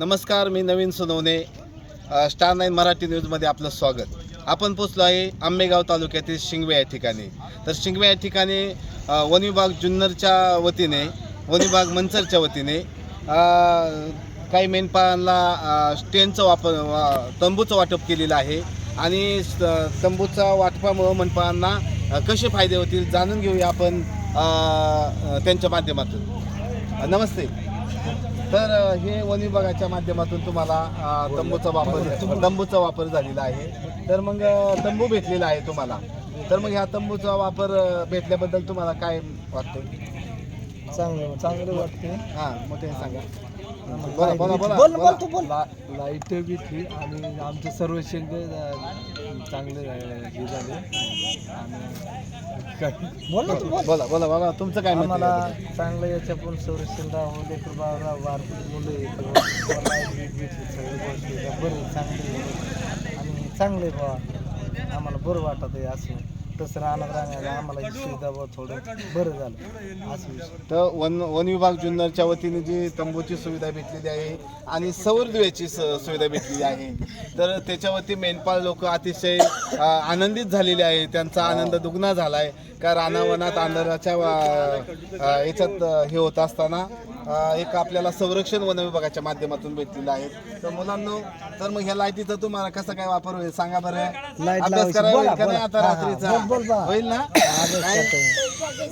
नमस्कार मी नवीन Sonawane star nine Marathi न्यूजमध्ये आपलं स्वागत. आपण पोचलो आहे आंबेगाव तालुक्यातील शिंगवे या ठिकाणी. तर शिंगवे या ठिकाणी वन विभाग जुन्नरच्या वतीने वन विभाग मंचरच्या वतीने काही मेंढपाळांना स्टेनचं वापर वा- तंबूचं वाटप केलेलं आहे. आणि स- तंबूच्या वाटपामुळं मेंढपाळांना कसे फायदे होतील जाणून घेऊया आपण अ, त्यांच्या माध्यमातून. नमस्ते. तर हे वन विभागाच्या माध्यमातून तुम्हाला तंबूचा वापर तंबूचा वापर झालेला आहे. तर मग तंबू भेटलेला आहे तुम्हाला. तर मग ह्या तंबूचा वापर भेटल्याबद्दल तुम्हाला काय वाटतं चांगलं चांगलं वाटते हां मग ते सांगा. बोला बोला बोला बोल बोला. बोल तू बोल. लाइट भेटली आणि आमचं सर्व शेंग चांगले हे झाले. आणि बोल बोल. बोला बोला बोला. तुमचं काय मत आहे आम्हाला याबद्दल? चांगलं याच्या पण संरक्षण राहावं लेकर बाळा वारकरी मुलं भेटली सगळ्या गोष्टी बरं चांगले आणि चांगले बा आम्हाला बरं वाटत आहे असं. तसं राहणार आम्हाला ही थोडं बरं झालं. असं विषय. तर वन वन विभाग जुन्नरच्या वतीने जी तंबूची सुविधा भेटलेली आहे आणि सौर दिव्याची स सुविधा भेटलेली आहे. तर त्याच्यावरती मेंढपाळ लोक अतिशय अ, आनंदित झालेले आहे त्यांचा आनंद दुगना झाला आहे का रानावनात आंधळाच्या अ, अ, याच्यात अ, हे होत असताना एक आपल्याला संरक्षण वन विभागाच्या माध्यमातून भेटलेलं आहे तर मुलांनो तर मग ह्या लाईटीचा तुम्हाला कसा काय वापर होईल सांगा बरं लाइट अभ्यास. करायला होईल का नाही बोला. आता. रात्रीचा. होईल ना काय?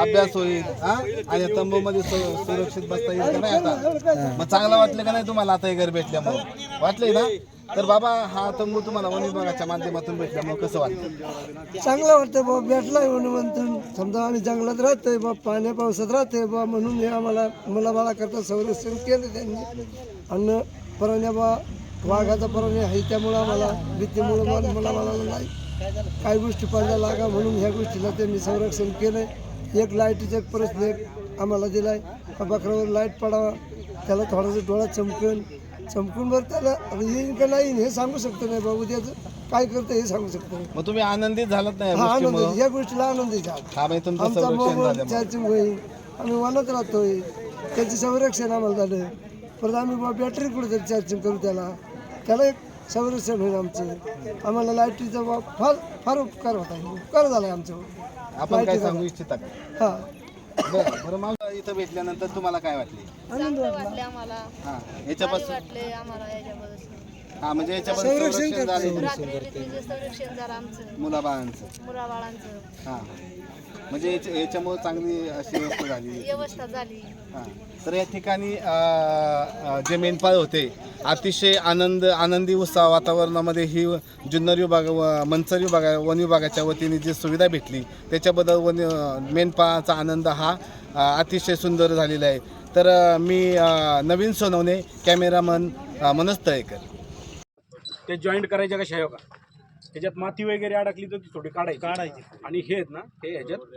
अभ्यास होईल हा आणि तंबू मध्ये सुरक्षित बसता येईल का नाही आता मग चांगलं वाटलं का नाही तुम्हाला आता हे घर भेटल्यामुळे वाटलंय ना तर बाबा हा तंबू तुम्हाला वन विभागाच्या माध्यमातून भेटल्यामुळे कसं वाटतं? चांगलं वाटतं बा भेटला म्हणून समजा आम्ही जंगलात राहतोय बा पाण्या पावसात राहतोय बा म्हणून हे आम्हाला मुलाबाळा करता संरक्षण केलं त्यांनी. अन्न परवान्या बा वाघाचा परवान्या आहे त्यामुळं आम्हाला भीतीमुळं मला मुलाबाळाला नाही. काही गोष्टी पडल्या लागा म्हणून ह्या गोष्टीला त्यांनी संरक्षण केलं एक लाईटीचा एक प्रश्न एक आम्हाला दिलाय. आहे बकरावर लाइट पडावा त्याला थोडासा डोळा चमकन चमकून बरं त्याला. आता येईन का नाही हे सांगू शकतो नाही बाबू. त्याचं काय करतं हे सांगू शकतो नाही. मग तुम्ही आनंदित झालात नाही या हा आनंद. गोष्टीमुळं या गोष्टीला आनंद आहे हा म्हणजे तुमचं आमचा संरक्षण मोबाईल झाल्यामुळे. चार्जिंग होईल आम्ही वनात राहतोय. त्याचे संरक्षण आम्हाला झालं. परत आम्ही बा बॅटरी कुठेतरी चार्जिंग करू त्याला. त्याला एक संरक्षण होईल आमचं. आम्हाला लाईटीचा बा फार फार उपकार होता उपकार झाला आमचं आपण काय सांगू इच्छिता का? हा. बरं इथं भेटल्यानंतर तुम्हाला काय वाटले? वाटले आम्हाला. हा भारी याच्यापासून वाटले आम्हाला याच्याबद्दल हा म्हणजे याच्यापासून संरक्षण झाले. रात्री संरक्षण झालं आमचं. मुलाबाळांचं. मुलाबाळांचं. हा. म्हणजे याच्या- याच्यामुळे चांगली अशी व्यवस्था झाली. व्यवस्था झाली. हा. तर या ठिकाणी अ, अ, जे मेंढपाळ होते अतिशय आनंद आनंदी उत्साह वातावरणामध्ये ही जुन्नर विभाग व मंचर विभाग वन विभागाच्या वतीने जी सुविधा भेटली त्याच्याबद्दल वन मेंढपाळाचा आनंद हा अ, अतिशय सुंदर झालेला आहे. तर अ, मी अ, नवीन सोनवणे कॅमेरामन अ, मनोज तळेकर. ते जॉईंट करायच्या कशा का? त्याच्यात माती वगैरे अडकली तर ती थोडी काढायची. काढायची. आणि हे आहेत ना हे ह्याच्यात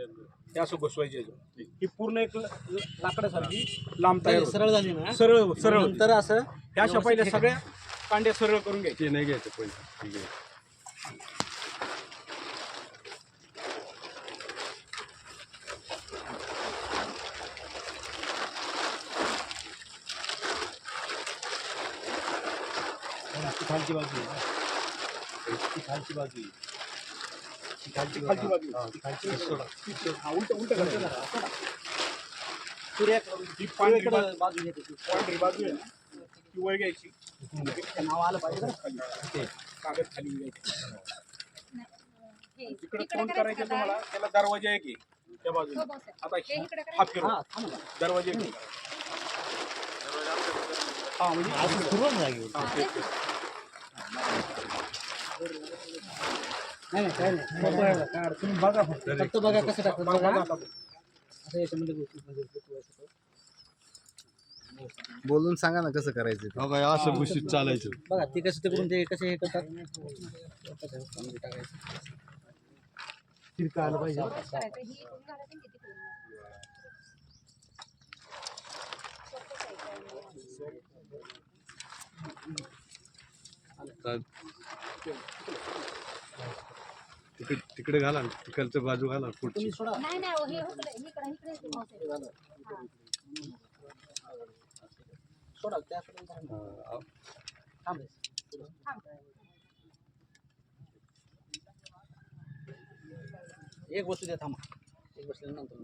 हे असं घुसवायचे ह्याच्यात. ही पूर्ण एक ल- लाकडासारखी लांब तयार सरळ झाली ना? सरळ सरळ तर असं ह्या अशा पहिल्या सगळ्या कांड्या सरळ करून घ्यायचे नाही घ्यायचं पहिले ठीक आहे. खालची बाजू आहे. ती खालची बाजू आहे. ती खालची खालची बाजू आहे. ती खालची बाजू आहे. हा, उलटं उलटं करायचं ना. असं ना. ही पांढरी बाजू पांढरी बाजू आहे ना ती वर घ्यायची नाव आलं पाहिजे ना खाली ते कागद खाली घ्यायचे तिकडे तोंड करायचं तुम्हाला त्याला दरवाज़ा एक आहे त्या बाजूला आता ही- हा फिरव दरवाज़ा एक आहे. हा म्हणजे हा, ते- ते. तुम्ही बघा फक्त. फक्त बघा कसं टाकतात. बोलून सांगा ना कसं करायचं ते. हो काय असं गुशीत चालायचं. बघा ते कसं तिकडून ते कसे हे करतात. तिरका आलं पाहिजे. तिकडे तिकडे घाला ना, तिकडचं बाजू घाला पुढची. नाही नाही हे इकडे इकडे इकडे एक वस्तू द्या थांबा. एक बसल्यानंतर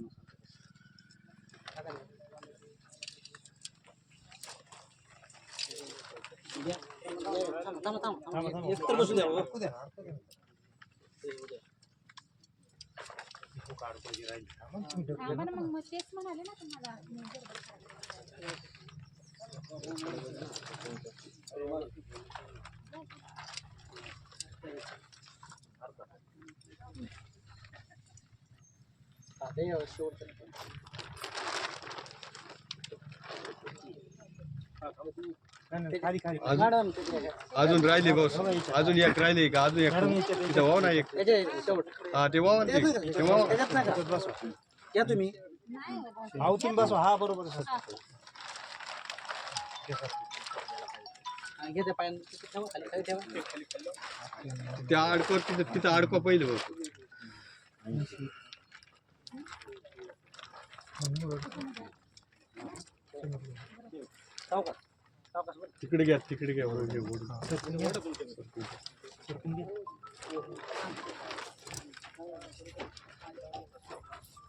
थांबा थांबा एक तर बसू द्या हो. थांबा ना मग मग तेच म्हणाले ना तुम्हाला हा, ते शेवटचं. अजून. अजून राहिले बस अजून एक राहिले का? अजून एक तिथं वाव ना एक. हा ते वाव ना ते वाव? या तुम्ही. आवतून बसवा. हा बरोबर त्या पायानं. तिथे तिथं अडकवा पहिलं बस. तिकडे घ्या तिकडे घ्या वरून घे, वरून.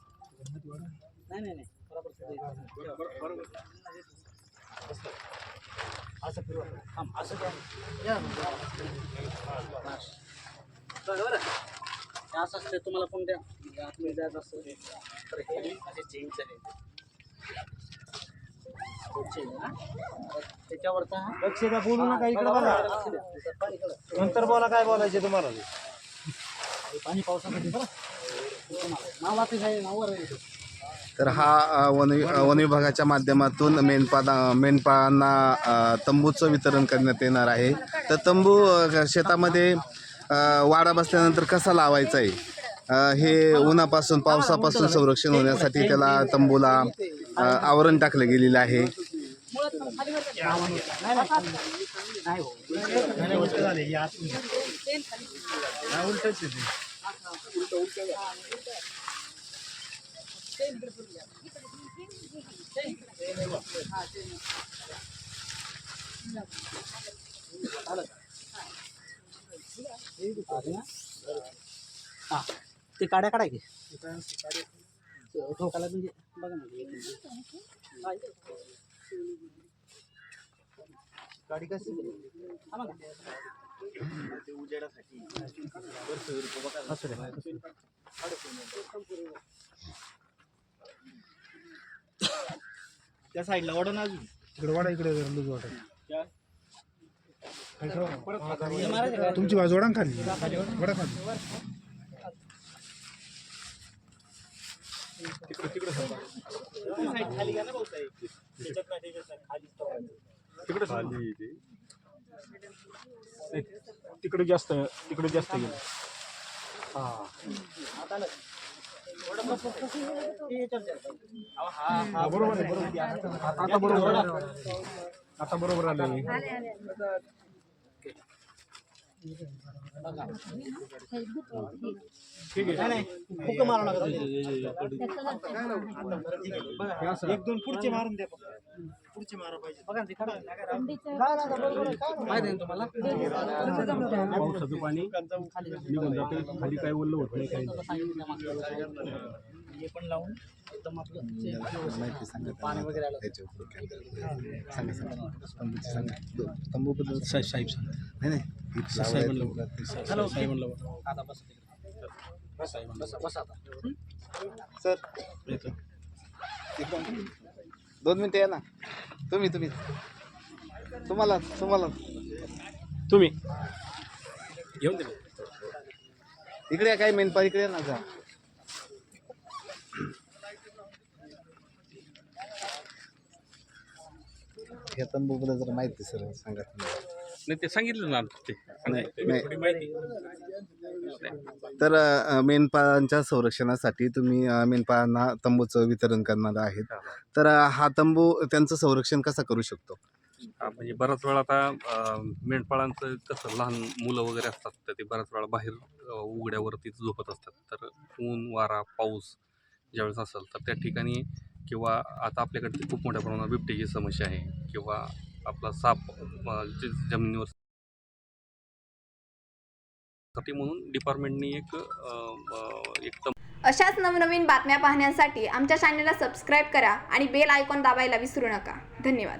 नाही नाही नाही बरोबर असं फिरवा थांब असं या बरं असं असते तुम्हाला कोण द्या? आतमध्ये द्यायचं असतं तर हे असे चेंज आहे त्याच्यावरचा हा. लक्ष द्या बोलू नका इकडे बघा. पाणी इकडं. नंतर बोला काय बोलायचे तुम्हाला? पाणी पावसासाठी बरं. तर हा वन वन विभागाच्या माध्यमातून मेंढपादा मेंढपाळांना तंबूचं वितरण करण्यात येणार आहे. तर तंबू शेतामध्ये वाडा बसल्यानंतर कसा लावायचा आहे? हे उन्हापासून पावसापासून संरक्षण होण्यासाठी त्याला तंबूला आवरण टाकलं गेलेलं आहे. नाही हा ते काड्या काढाय की ठोकाला म्हणजे बघा ना गाडी कशी. असू दे. त्या साईडला वाढा ना अजून. इकडे वाडा इकडे लूज वाटा? तुमची बाजू वडा खाली. वडा खाली तिकडे खाली ते. तिकडे जास्त तिकडे जास्त गेलं. हे. बरोबर आहे बरोबर. आता बरोबर. आता बरोबर आलं. ठीक आहे एक दोन पुढचे मारून द्या पुढचे मारा पाहिजे बघा तुम्हाला पाणी निघून जाते खाली काय बोललं होत नाही काही हे पण लावून एकदम आपलं पाणी वगैरे आलं. तंबूबद्दल साहेब नाही हॅलो. आता बस बसा बसा बसा आता. सर. दोन मिनिटं या ना. तुम्ही तुम्ही. तुम्हाला तुम्हाला. तुम्ही. घेऊन दे इकडे या, काय मेनपा इकडे या ना जा. या तंबूबद्दल जरा माहिती सर सांगा. नाही ते सांगितलं ना ते. नाही थोडी माहिती तर अ, मेंढपाळांच्या संरक्षणासाठी तुम्ही अ, मेंढपाळांना तंबूचं वितरण करणार आहेत. तर अ, हा तंबू त्यांचं संरक्षण कसं करू शकतो? हा, म्हणजे बराच वेळा आता अं, मेंढपाळांचं कसं लहान मुलं वगैरे असतात तर ते बऱ्याच वेळा बाहेर अं, उघड्यावरतीच झोपत असतात. तर ऊन वारा पाऊस ज्यावेळेस असेल तर त्या ठिकाणी किंवा आता आपल्याकडे खूप मोठ्या प्रमाणात बिबटीची समस्या आहे किंवा आपला साप जे जमिनीवर म्हणून डिपार्टमेंटनी एक एकदम अशाच नवनवीन बातम्या पाहण्यासाठी आमच्या चॅनलला सबस्क्राईब करा आणि बेल आयकॉन दाबायला विसरू नका. धन्यवाद.